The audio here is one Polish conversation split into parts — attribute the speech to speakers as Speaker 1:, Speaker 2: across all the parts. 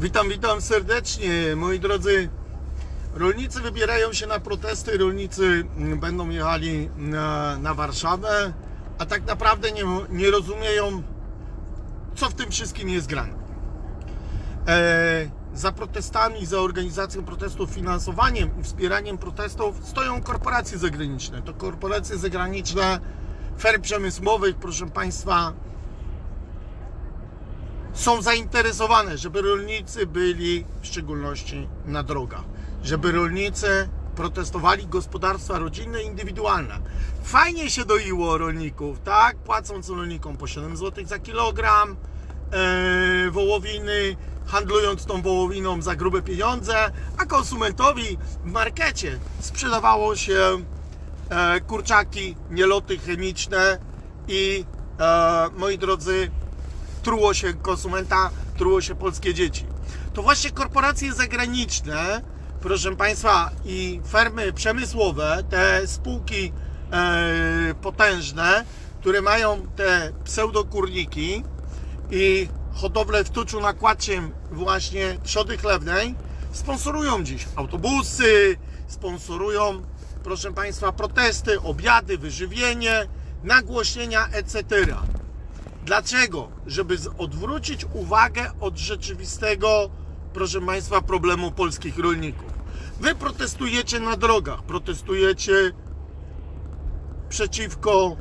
Speaker 1: Witam, witam serdecznie, moi drodzy. Rolnicy wybierają się na protesty, rolnicy mm, będą jechali na, na Warszawę, a tak naprawdę nie, nie rozumieją, co w tym wszystkim jest grane. E, za protestami, za organizacją protestów, finansowaniem i wspieraniem protestów stoją korporacje zagraniczne. To korporacje zagraniczne, ferm przemysłowych, proszę Państwa, są zainteresowane, żeby rolnicy byli w szczególności na drogach, żeby rolnicy protestowali gospodarstwa rodzinne, indywidualne. Fajnie się doiło rolników, tak? Płacąc rolnikom po 7 zł za kilogram e, wołowiny, handlując tą wołowiną za grube pieniądze, a konsumentowi w markecie sprzedawało się e, kurczaki, nieloty chemiczne i e, moi drodzy, truło się konsumenta, truło się polskie dzieci. To właśnie korporacje zagraniczne, proszę Państwa, i fermy przemysłowe, te spółki e, potężne, które mają te pseudokurniki i hodowlę w tuczu nakładczym właśnie trzody chlewnej, sponsorują dziś autobusy, sponsorują, proszę Państwa, protesty, obiady, wyżywienie, nagłośnienia, etc. Dlaczego? Żeby odwrócić uwagę od rzeczywistego, proszę Państwa, problemu polskich rolników. Wy protestujecie na drogach, protestujecie przeciwko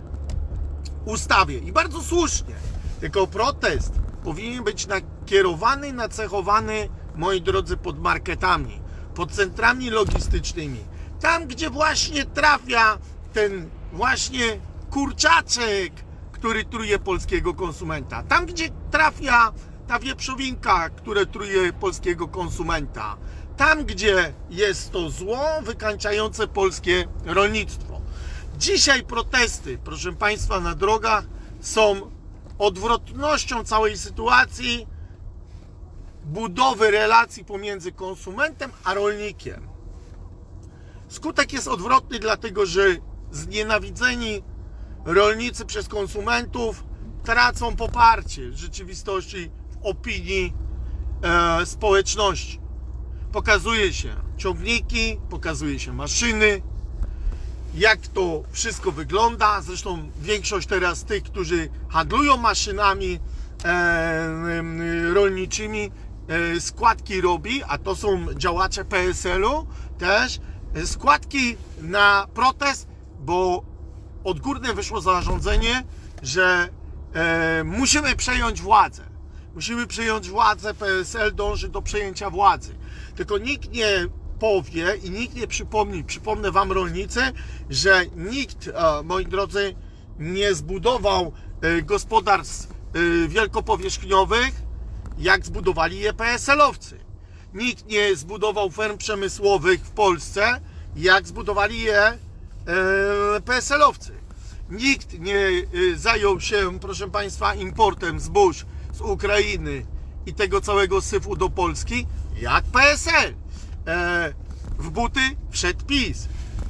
Speaker 1: ustawie i bardzo słusznie. Tylko protest powinien być nakierowany, nacechowany, moi drodzy, pod marketami, pod centrami logistycznymi. Tam, gdzie właśnie trafia ten właśnie kurczaczek, który truje polskiego konsumenta. Tam, gdzie trafia ta wieprzowinka, które truje polskiego konsumenta. Tam, gdzie jest to zło wykańczające polskie rolnictwo. Dzisiaj protesty, proszę Państwa, na drogach są odwrotnością całej sytuacji budowy relacji pomiędzy konsumentem a rolnikiem. Skutek jest odwrotny, dlatego że znienawidzeni rolnicy przez konsumentów tracą poparcie w rzeczywistości w opinii e, społeczności. Pokazuje się ciągniki, pokazuje się maszyny, jak to wszystko wygląda. Zresztą większość teraz tych, którzy handlują maszynami e, rolniczymi, e, składki robi, a to są działacze PSL-u też, e, składki na protest, bo odgórnie wyszło zarządzenie, że e, musimy przejąć władzę. Musimy przejąć władzę, PSL dąży do przejęcia władzy. Tylko nikt nie powie i nikt nie przypomni, przypomnę Wam rolnicy, że nikt, e, moi drodzy, nie zbudował e, gospodarstw e, wielkopowierzchniowych, jak zbudowali je PSL-owcy. Nikt nie zbudował ferm przemysłowych w Polsce, jak zbudowali je PSL-owcy. Nikt nie e, zajął się, proszę Państwa, importem zbóż z Ukrainy i tego całego syfu do Polski, jak PSL. E, w buty wszedł PiS.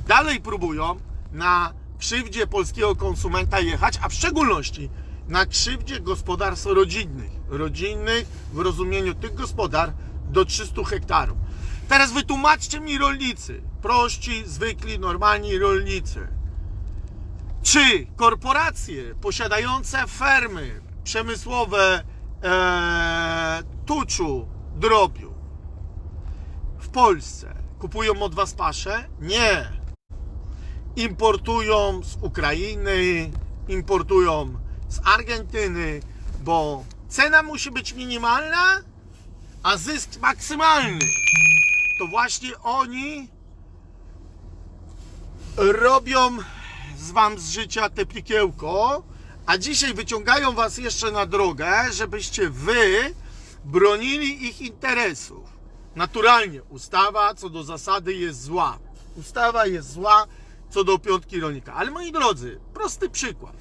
Speaker 1: Dalej próbują na krzywdzie polskiego konsumenta jechać, a w szczególności na krzywdzie gospodarstw rodzinnych. Rodzinnych w rozumieniu tych gospodar do 300 hektarów. Teraz wytłumaczcie mi rolnicy, prości, zwykli, normalni rolnicy. Czy korporacje posiadające fermy przemysłowe e, tuczu, drobiu w Polsce kupują od Was paszę? Nie. Importują z Ukrainy, importują z Argentyny, bo cena musi być minimalna, a zysk maksymalny. To właśnie oni robią z wam z życia te pikiełko, a dzisiaj wyciągają was jeszcze na drogę, żebyście wy bronili ich interesów. Naturalnie ustawa co do zasady jest zła. Ustawa jest zła co do piątki rolnika. Ale moi drodzy, prosty przykład.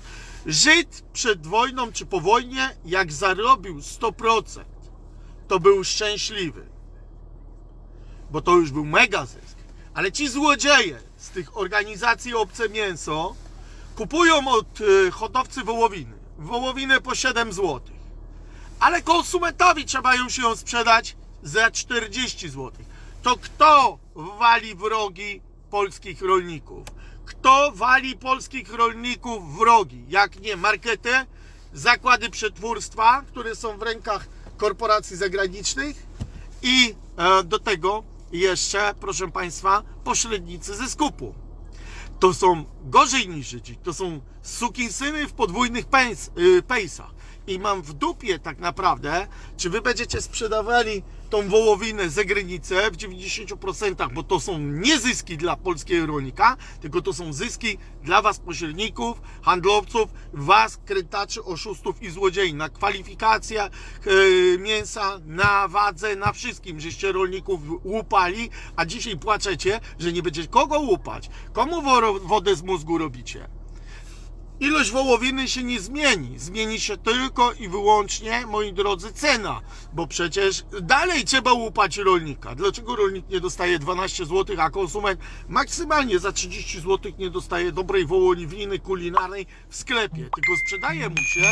Speaker 1: Żyd przed wojną czy po wojnie, jak zarobił 100%, to był szczęśliwy bo to już był mega zysk. Ale ci złodzieje z tych organizacji Obce Mięso kupują od y, hodowcy wołowiny. Wołowinę po 7 zł. Ale konsumentowi trzeba się ją sprzedać za 40 zł. To kto wali w rogi polskich rolników? Kto wali polskich rolników w rogi? Jak nie markety, zakłady przetwórstwa, które są w rękach korporacji zagranicznych i e, do tego jeszcze, proszę Państwa, pośrednicy ze skupu. To są gorzej niż Żydzi. To są sukinsyny w podwójnych y, pejsach. I mam w dupie tak naprawdę, czy wy będziecie sprzedawali tą wołowinę za granicę w 90%, bo to są nie zyski dla polskiego rolnika, tylko to są zyski dla was pośredników, handlowców, was krętaczy, oszustów i złodziei na kwalifikacjach e, mięsa, na wadze, na wszystkim, żeście rolników łupali, a dzisiaj płaczecie, że nie będzie kogo łupać. Komu wo- wodę z mózgu robicie? Ilość wołowiny się nie zmieni. Zmieni się tylko i wyłącznie, moi drodzy, cena. Bo przecież dalej trzeba łupać rolnika. Dlaczego rolnik nie dostaje 12 zł, a konsument maksymalnie za 30 zł nie dostaje dobrej wołowiny kulinarnej w sklepie? Tylko sprzedaje mu się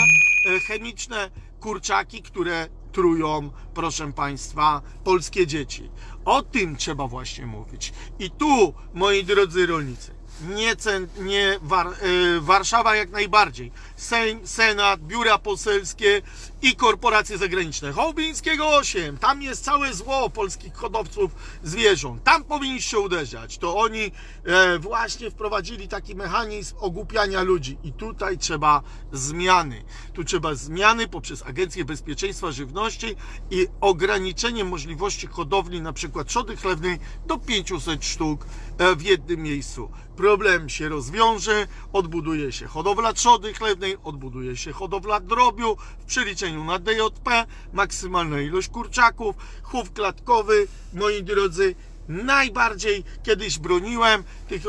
Speaker 1: e, chemiczne kurczaki, które trują, proszę Państwa, polskie dzieci. O tym trzeba właśnie mówić. I tu, moi drodzy rolnicy, nie, cen, nie War, e, Warszawa jak najbardziej. Sejm, Senat, biura poselskie i korporacje zagraniczne. Hołbińskiego 8, tam jest całe zło polskich hodowców zwierząt. Tam powinniście uderzać. To oni e, właśnie wprowadzili taki mechanizm ogłupiania ludzi. I tutaj trzeba zmiany. Tu trzeba zmiany poprzez Agencję Bezpieczeństwa Żywności i ograniczenie możliwości hodowli na przykład trzody chlewnej do 500 sztuk e, w jednym miejscu. Problem się rozwiąże, odbuduje się hodowla trzody chlewnej, odbuduje się hodowla drobiu w przeliczeniu na DJP, maksymalna ilość kurczaków, chów klatkowy, moi drodzy, najbardziej kiedyś broniłem tych,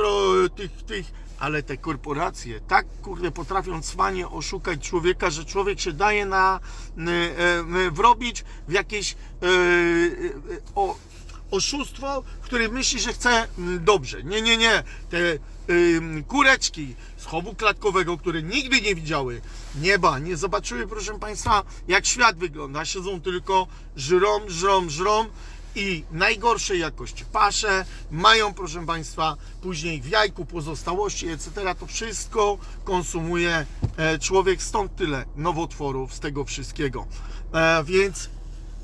Speaker 1: tych, tych ale te korporacje tak kurde potrafią cwanie oszukać człowieka, że człowiek się daje na y, y, wrobić w jakieś y, o, oszustwo, który myśli, że chce mm, dobrze. Nie, nie, nie. Te kureczki z chowu klatkowego, które nigdy nie widziały nieba, nie zobaczyły, proszę Państwa, jak świat wygląda. Siedzą tylko żrą, żrą, żrą i najgorszej jakości pasze, mają, proszę Państwa, później w jajku pozostałości, etc. To wszystko konsumuje e, człowiek, stąd tyle nowotworów z tego wszystkiego. E, więc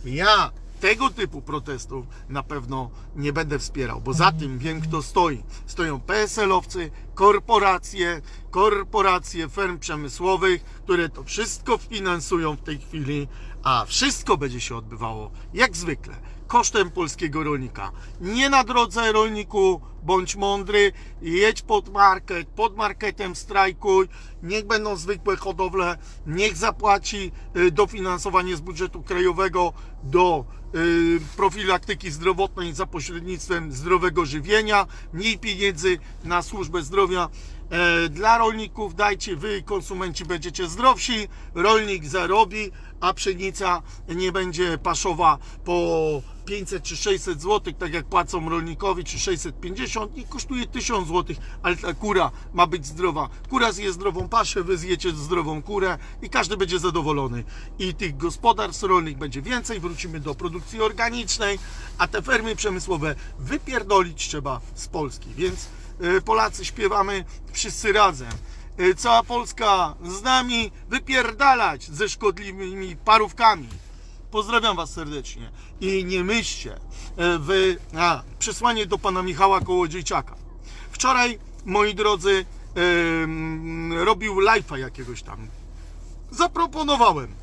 Speaker 1: ja tego typu protestów na pewno nie będę wspierał, bo za tym wiem, kto stoi. Stoją PSL-owcy, korporacje, korporacje firm przemysłowych, które to wszystko finansują w tej chwili, a wszystko będzie się odbywało jak zwykle kosztem polskiego rolnika. Nie na drodze rolniku, bądź mądry, jedź pod market, pod marketem strajkuj, niech będą zwykłe hodowle, niech zapłaci y, dofinansowanie z budżetu krajowego do y, profilaktyki zdrowotnej za pośrednictwem zdrowego żywienia, mniej pieniędzy na służbę zdrowia e, dla rolników, dajcie wy, konsumenci, będziecie zdrowsi, rolnik zarobi, a pszenica nie będzie paszowa po 500 czy 600 zł, tak jak płacą rolnikowi, czy 650 i kosztuje 1000 zł, ale ta kura ma być zdrowa. Kura zje zdrową paszę, wy zjecie zdrową kurę i każdy będzie zadowolony. I tych gospodarstw rolnych będzie więcej, wrócimy do produkcji organicznej, a te fermy przemysłowe wypierdolić trzeba z Polski. Więc Polacy śpiewamy wszyscy razem. Y, Cała Polska z nami wypierdalać ze szkodliwymi parówkami. Pozdrawiam Was serdecznie i nie myślcie, e, wy, a, przesłanie do pana Michała Kołodziejczaka. Wczoraj, moi drodzy, robił live'a jakiegoś tam. Zaproponowałem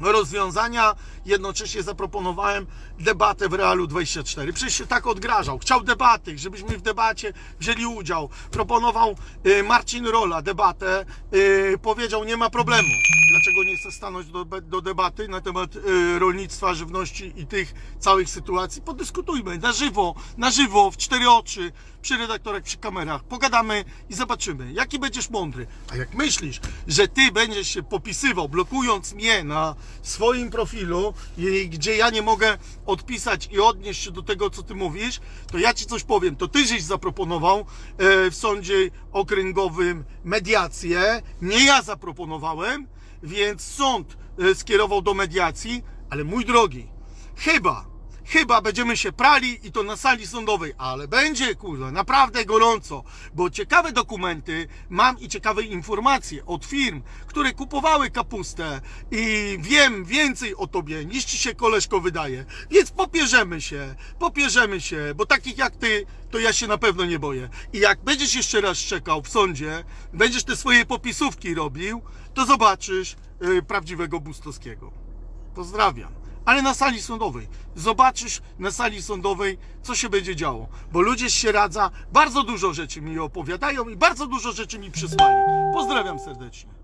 Speaker 1: rozwiązania, jednocześnie zaproponowałem debatę w Realu 24. Przecież się tak odgrażał. Chciał debaty, żebyśmy w debacie wzięli udział. Proponował e, Marcin Rola debatę. E, Powiedział, nie ma problemu. Dlaczego nie chce stanąć do, do debaty na temat e, rolnictwa, żywności i tych całych sytuacji? Podyskutujmy na żywo, na żywo, w cztery oczy, przy redaktorach, przy kamerach. Pogadamy i zobaczymy, jaki będziesz mądry. A jak myślisz, że ty będziesz się popisywał, blokując mnie na swoim profilu, gdzie ja nie mogę odpisać i odnieść się do tego, co ty mówisz, to ja ci coś powiem. To ty żeś zaproponował e, w sądzie okręgowym mediację, nie ja zaproponowałem, więc sąd e, skierował do mediacji, ale mój drogi, chyba, chyba będziemy się prali i to na sali sądowej, ale będzie kurwa, naprawdę gorąco, bo ciekawe dokumenty mam i ciekawe informacje od firm, które kupowały kapustę i wiem więcej o tobie niż ci się koleżko wydaje, więc popierzemy się, popierzemy się, bo takich jak ty, to ja się na pewno nie boję. I jak będziesz jeszcze raz czekał w sądzie, będziesz te swoje popisówki robił, to zobaczysz yy, prawdziwego Bustowskiego. Pozdrawiam. Ale na sali sądowej. Zobaczysz na sali sądowej, co się będzie działo. Bo ludzie z Sieradza bardzo dużo rzeczy mi opowiadają i bardzo dużo rzeczy mi przysłali. Pozdrawiam serdecznie.